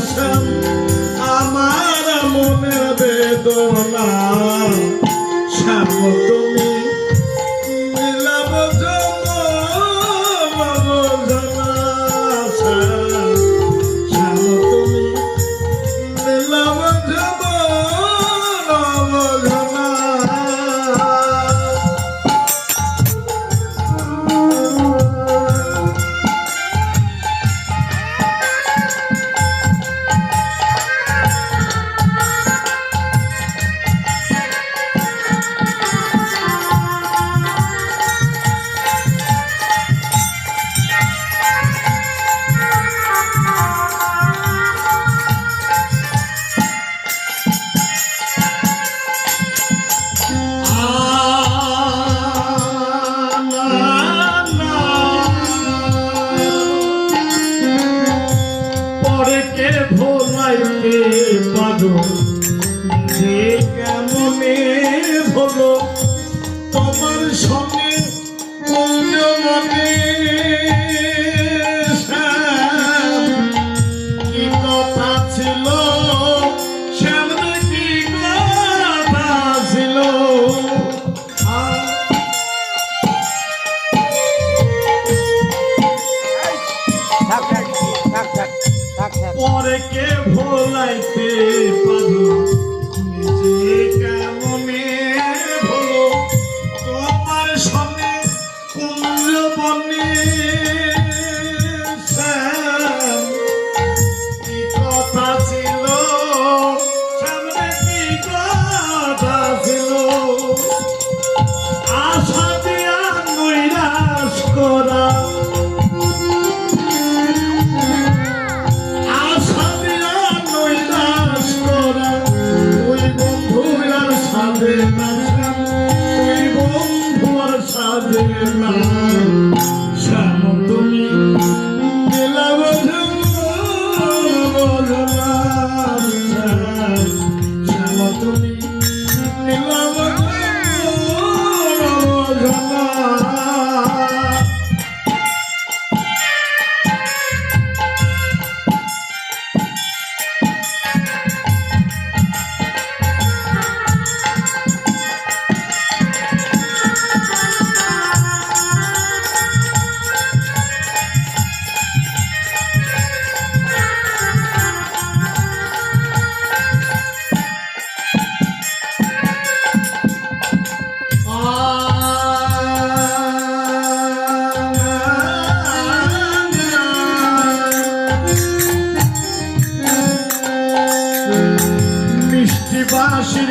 yourself কে ভোলাইতে পারো যে কেমনে ভোলো? তোমার সঙ্গে পরে কে ভোলাইতে পারো নিজে I've. বাঁশির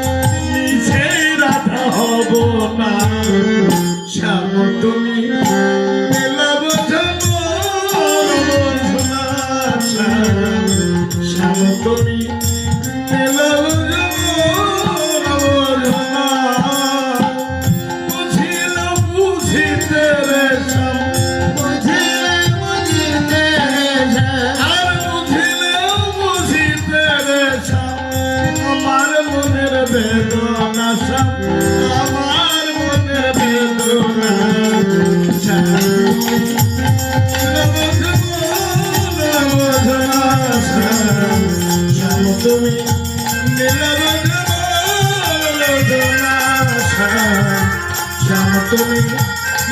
শ্যাম তুমি?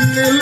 নীল